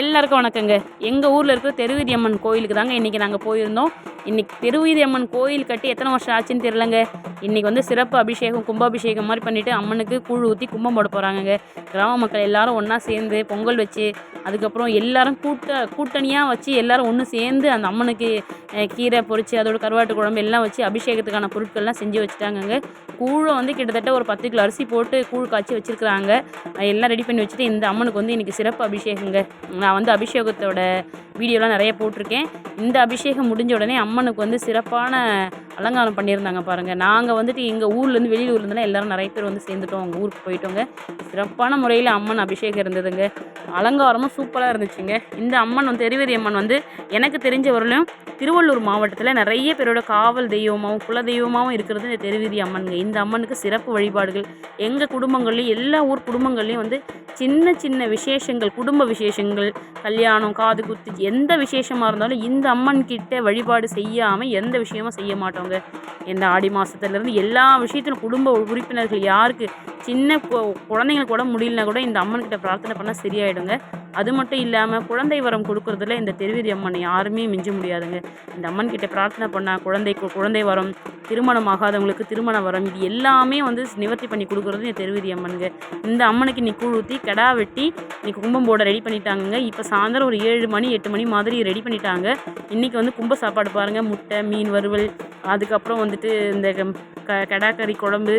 எல்லாருக்கும் வணக்கங்க. எங்கள் ஊரில் இருக்கிற தெருவீதி அம்மன் கோயிலுக்கு தாங்க இன்றைக்கி நாங்கள் போயிருந்தோம். இன்றைக்கி தெருவீதி அம்மன் கோயில் கட்டி எத்தனை வருஷம் ஆச்சுன்னு தெரிலங்க இன்றைக்கி வந்து சிறப்பு அபிஷேகம் கும்பாபிஷேகம் மாதிரி பண்ணிவிட்டு அம்மனுக்கு கூழ் ஊற்றி கும்பம் போட போகிறாங்கங்க கிராம மக்கள் எல்லாரும் ஒன்றா சேர்ந்து பொங்கல் வச்சு அதுக்கப்புறம் எல்லாரும் கூட்ட கூட்டணியாக வச்சு எல்லாரும் ஒன்று சேர்ந்து அந்த அம்மனுக்கு கீரை பொறிச்சு அதோட கருவாட்டு குழம்பு எல்லாம் வச்சு அபிஷேகத்துக்கான பொருட்கள்லாம் செஞ்சு வச்சுட்டாங்கங்க. கூழை வந்து கிட்டத்தட்ட ஒரு பத்து கிலோ அரிசி போட்டு கூழ் காய்ச்சி வச்சுருக்குறாங்க. எல்லாம் ரெடி பண்ணி வச்சுட்டு இந்த அம்மனுக்கு வந்து இன்றைக்கி சிறப்பு அபிஷேகங்க. நான் வந்து அபிஷேகத்தோட வீடியோலாம் நிறைய போட்டிருக்கேன். இந்த அபிஷேகம் முடிஞ்ச உடனே அம்மனுக்கு வந்து சிறப்பான அலங்காரம் பண்ணியிருந்தாங்க பாருங்கள் நாங்கள் வந்துட்டு எங்கள் ஊர்லேருந்து வெளியூர்லேருந்துலாம் எல்லோரும் நிறைய பேர் வந்து சேர்ந்துட்டோம். அவங்க ஊருக்கு போயிட்டோங்க. சிறப்பான முறையில் அம்மன் அபிஷேகம் இருந்ததுங்க. அலங்காரமும் சூப்பராக இருந்துச்சுங்க. இந்த அம்மன் வந்து தெரிவதி அம்மன் வந்து எனக்கு தெரிஞ்ச வரலையும் திருவள்ளூர் மாவட்டத்தில் நிறைய பேரோட காவல் தெய்வமாகவும் குல தெய்வமாகவும் இருக்கிறது இந்த தெருவீதி அம்மனுங்க. இந்த அம்மனுக்கு சிறப்பு வழிபாடுகள். எங்கள் குடும்பங்கள்லையும் எல்லா ஊர் குடும்பங்கள்லையும் வந்து சின்ன சின்ன விசேஷங்கள் குடும்ப விசேஷங்கள் கல்யாணம் காது குத்து எந்த விசேஷமாக இருந்தாலும் இந்த அம்மன் கிட்ட வழிபாடு செய்யாமல் எந்த விஷயமும் செய்ய மாட்டோம் மாட்டோங்க இந்த ஆடி மாதத்துலேருந்து எல்லா விஷயத்திலும் குடும்ப உறுப்பினர்கள் யாருக்கு சின்ன குழந்தைங்களுக்கு கூட முடியலனா கூட இந்த அம்மன்கிட்ட பிரார்த்தனை பண்ணால் சரியாயிடுங்க. அது மட்டும் இல்லாமல் குழந்தை வரம் கொடுக்குறதுல இந்த திருவிதி அம்மன் யாருமே மிஞ்ச முடியாதுங்க. இந்த அம்மன் கிட்ட பிரார்த்தனை பண்ணால் குழந்தைக்கு குழந்தை வரம் திருமணம் ஆகாதவங்களுக்கு திருமண வரம் இது எல்லாமே வந்து நிவர்த்தி பண்ணி கொடுக்குறது இந்த திருவிதி அம்மனுங்க. இந்த அம்மனுக்கு நீ கூழ் ஊற்றி கெடா வெட்டி இன்னைக்கு கும்பம் போட ரெடி பண்ணிட்டாங்க இப்போ சாயந்தரம் ஒரு ஏழு மணி எட்டு மணி மாதிரி ரெடி பண்ணிட்டாங்க. இன்றைக்கி வந்து கும்ப சாப்பாடு பாருங்கள் முட்டை மீன் வறுவல் அதுக்கப்புறம் வந்துட்டு இந்த க கடாக்கறி குழம்பு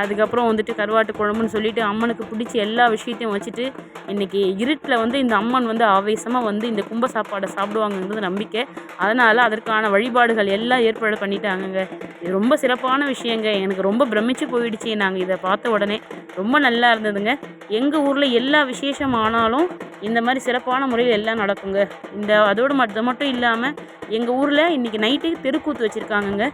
அதுக்கப்புறம் வந்துட்டு கருவாட்டு குழம்புன்னு சொல்லிட்டு அம்மனுக்கு பிடிச்ச எல்லா விஷயத்தையும் வச்சுட்டு இன்றைக்கி இருட்டில் வந்து இந்த அம்மன் வந்து ஆவேசமாக வந்து இந்த கும்ப சாப்பாடை சாப்பிடுவாங்கன்றது நம்பிக்கை. அதனால் அதற்கான வழிபாடுகள் எல்லாம் ஏற்பாடு பண்ணிட்டாங்கங்க. இது ரொம்ப சிறப்பான விஷயங்க. எனக்கு ரொம்ப பிரமிச்சு போயிடுச்சு. நாங்கள் இதை பார்த்த உடனே ரொம்ப நல்லா இருந்ததுங்க. எங்கள் ஊரில் எல்லா விசேஷம் ஆனாலும் இந்த மாதிரி சிறப்பான முறையில் எல்லாம் நடக்குங்க. இந்த அதோடு மட்டும் மட்டும் இல்லாமல் எங்கள் ஊரில் இன்றைக்கி நைட்டு தெருக்கூத்து வச்சுருக்காங்கங்க.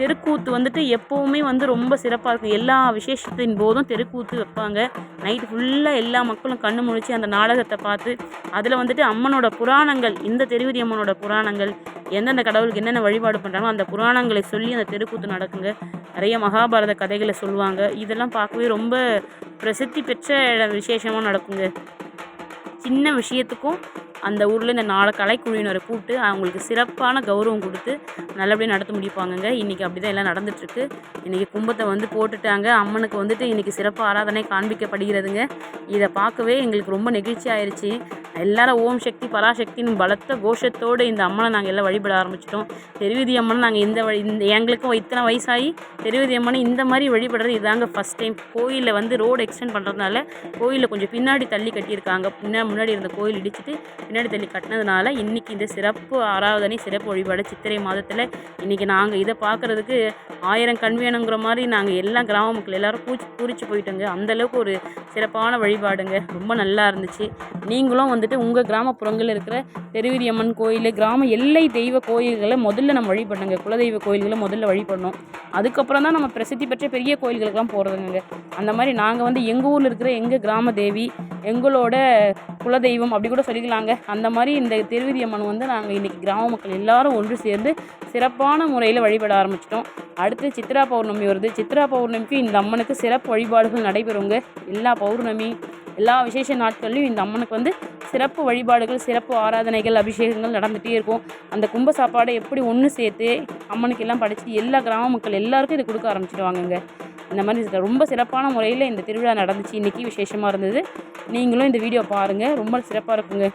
தெருக்கூத்து வந்துட்டு எப்போவுமே வந்து ரொம்ப சிறப்பாக இருக்கும். எல்லா விசேஷத்தின் போதும் தெருக்கூத்து வைப்பாங்க. நைட்டு ஃபுல்லாக எல்லா மக்களும் கண்ணு முழிச்சு அந்த நாடகத்தை பார்த்து அதில் வந்துட்டு அம்மனோட புராணங்கள் இந்த தெருவதி அம்மனோட புராணங்கள் எந்தெந்த கடவுளுக்கு என்னென்ன வழிபாடு பண்ணுறாங்களோ அந்த புராணங்களை சொல்லி அந்த தெருக்கூத்து நடக்குங்க. நிறைய மகாபாரத கதைகளை சொல்லுவாங்க. இதெல்லாம் பார்க்கவே ரொம்ப பிரசித்தி பெற்ற விசேஷமாக நடக்குங்க. சின்ன விஷயத்துக்கும் அந்த ஊரில் இந்த நாலு கலைக்குழுவினரை கூப்பிட்டு அவங்களுக்கு சிறப்பான கௌரவம் கொடுத்து நல்லபடியாக நடத்த முடிப்பாங்கங்க. இன்றைக்கி அப்படி தான் எல்லாம் நடந்துட்டுருக்கு. இன்றைக்கி கும்பத்தை வந்து போட்டுட்டாங்க. அம்மனுக்கு வந்துட்டு இன்றைக்கி சிறப்பு ஆராதனை காண்பிக்கப்படுகிறதுங்க. இதை பார்க்கவே எங்களுக்கு ரொம்ப நெகிழ்ச்சி ஆயிடுச்சு எல்லாரும் ஓம் சக்தி பராசக்தின்னு பலத்த கோஷத்தோடு இந்த அம்மனை நாங்கள் எல்லாம் வழிபட ஆரம்பிச்சிட்டோம். தெருவதி அம்மன் நாங்கள் இந்த வழி இந்த எங்களுக்கும் இத்தனை வயசாகி தெருவதி அம்மனை இந்த மாதிரி வழிபடுறது இதாங்க ஃபஸ்ட் டைம் கோயிலில் வந்து ரோடு எக்ஸ்டெண்ட் பண்ணுறதுனால கோயிலில் கொஞ்சம் பின்னாடி தள்ளி கட்டியிருக்காங்க. பின்னா முன்னாடி இருந்த கோயில் இடிச்சிட்டு பின்னாடி தள்ளி கட்டினதுனால இன்றைக்கி இந்த சிறப்பு ஆறாவதனை சிறப்பு வழிபாடு சித்திரை மாதத்தில் இன்றைக்கி நாங்கள் இதை பார்க்குறதுக்கு ஆயிரம் கண் வேணுங்கிற மாதிரி நாங்கள் எல்லா கிராம மக்கள் எல்லாரும் பூச்சி பூரிச்சு போயிட்டோங்க. அந்தளவுக்கு ஒரு சிறப்பான வழிபாடுங்க. ரொம்ப நல்லா இருந்துச்சு. நீங்களும் வந்துட்டு உங்கள் கிராமப்புறங்களில் இருக்கிற தெருவிரியம்மன் கோயில் கிராம எல்லை தெய்வ கோயில்களை முதல்ல நம்ம வழிபடணுங்க குலதெய்வ கோயில்களை முதல்ல வழிபடணும் அதுக்கப்புறம் தான் நம்ம பிரசித்தி பெற்ற பெரிய கோயில்களுக்கெல்லாம் போகிறதுங்க அந்த மாதிரி நாங்கள் வந்து எங்கள் ஊரில் இருக்கிற எங்கள் கிராம தேவி எங்களோட குலதெய்வம் அப்படி கூட சொல்லிக்கலாங்க. அந்த மாதிரி இந்த திருவிதி அம்மன் வந்து நாங்கள் இன்றைக்கி கிராம மக்கள் எல்லாரும் ஒன்று சேர்ந்து சிறப்பான முறையில் வழிபட ஆரம்பிச்சிட்டோம். அடுத்து சித்ரா பௌர்ணமி வருது. சித்ரா பௌர்ணமிக்கு இந்த அம்மனுக்கு சிறப்பு வழிபாடுகள் நடைபெறுங்க. எல்லா பௌர்ணமி எல்லா விசேஷ நாட்கள்லையும் இந்த அம்மனுக்கு வந்து சிறப்பு வழிபாடுகள் சிறப்பு ஆராதனைகள் அபிஷேகங்கள் நடந்துகிட்டே இருக்கும். அந்த கும்ப சாப்பாடை எப்படி ஒன்று சேர்த்து அம்மனுக்கு எல்லாம் படைச்சி எல்லா கிராம மக்கள் எல்லாருக்கும் இதை கொடுக்க ஆரம்பிச்சிடுவாங்கங்க. இந்த மாதிரி ரொம்ப சிறப்பான முறையில் இந்த திருவிழா நடந்துச்சு. இன்றைக்கி விசேஷமாக இருந்தது. நீங்களும் இந்த வீடியோ பாருங்கள் ரொம்ப சிறப்பாக இருக்குங்க.